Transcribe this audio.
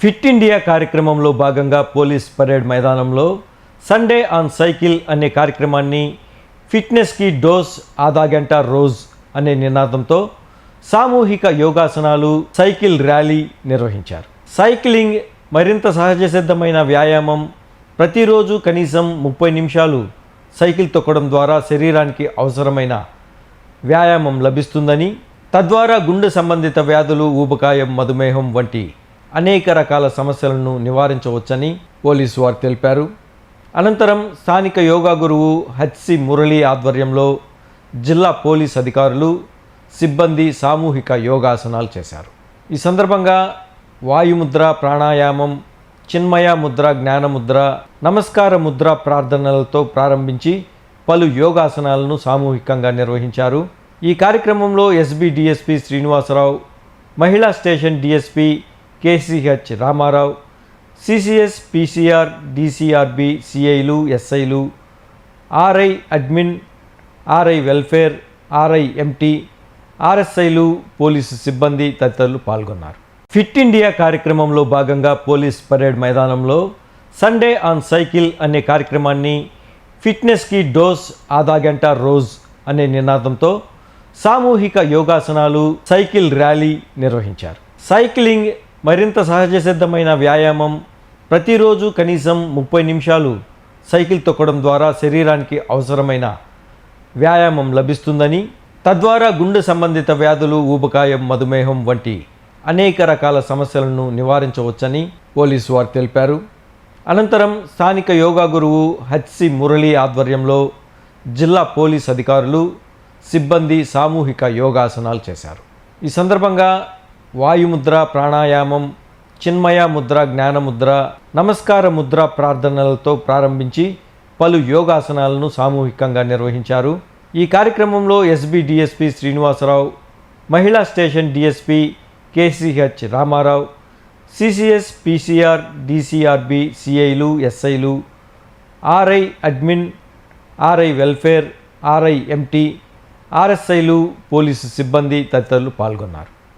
Fit India కార్యక్రమంలో భాగంగా police parade మైదానంలో సండే ఆన్ సైకిల్ అనే కార్యక్రమాన్ని ఫిట్నెస్కి డోస్ ఆదా గంట రోజ్ అనే నినాదంతో సామూహిక యోగాసనాలు సైకిల్ ర్యాలీ నిర్వహించారు. సైక్లింగ్ మరింత సహజ సిద్ధమైన వ్యాయామం ప్రతిరోజు కనీసం ముప్పై నిమిషాలు సైకిల్ తొక్కడం ద్వారా శరీరానికి అవసరమైన వ్యాయామం లభిస్తుందని తద్వారా గుండె సంబంధిత వ్యాధులు ఊబకాయం మధుమేహం వంటి అనేక రకాల సమస్యలను నివారించవచ్చని పోలీసు వారు తెలిపారు. అనంతరం స్థానిక యోగా గురువు హెచ్సి మురళి ఆధ్వర్యంలో జిల్లా పోలీస్ అధికారులు సిబ్బంది సామూహిక యోగాసనాలు చేశారు. ఈ సందర్భంగా వాయుముద్ర ప్రాణాయామం చిన్మయ ముద్ర జ్ఞానముద్ర నమస్కార ముద్ర ప్రార్థనలతో ప్రారంభించి పలు యోగాసనాలను సామూహికంగా నిర్వహించారు. ఈ కార్యక్రమంలో ఎస్బీ డిఎస్పి శ్రీనివాసరావు మహిళా station DSP KCH Ramarao CCS PCR DCRB సిఐలు ఎస్ఐలు RI admin RI welfare RI MT ఆర్ఎస్ఐలు police సిబ్బంది తదితరులు పాల్గొన్నారు. ఫిట్ ఇండియా కార్యక్రమంలో భాగంగా పోలీస్ పరేడ్ మైదానంలో సండే ఆన్ సైకిల్ అనే కార్యక్రమాన్ని ఫిట్నెస్కి డోస్ ఆదా గంట రోజ్ అనే నినాదంతో సామూహిక యోగాసనాలు సైకిల్ ర్యాలీ నిర్వహించారు. సైక్లింగ్ మరింత సహజ సిద్ధమైన వ్యాయామం ప్రతిరోజు కనీసం ముప్పై నిమిషాలు సైకిల్ తొక్కడం ద్వారా శరీరానికి అవసరమైన వ్యాయామం లభిస్తుందని తద్వారా గుండె సంబంధిత వ్యాధులు ఊబకాయం మధుమేహం వంటి అనేక రకాల సమస్యలను నివారించవచ్చని పోలీసు వారు తెలిపారు. అనంతరం స్థానిక యోగా గురువు హెచ్సి మురళి ఆధ్వర్యంలో జిల్లా పోలీస్ అధికారులు సిబ్బంది సామూహిక యోగాసనాలు చేశారు. ఈ సందర్భంగా వాయుముద్ర ప్రాణాయామం చిన్మయ ముద్ర జ్ఞానముద్ర నమస్కార ముద్ర ప్రార్థనలతో ప్రారంభించి పలు యోగాసనాలను సామూహికంగా నిర్వహించారు. ఈ కార్యక్రమంలో ఎస్బీ డిఎస్పి శ్రీనివాసరావు మహిళా station DSP KCH Ramarao CCS PCR DCRB సిఐలు ఎస్ఐలు RI admin RI welfare RI MT ఆర్ఎస్ఐలు police సిబ్బంది తదితరులు పాల్గొన్నారు.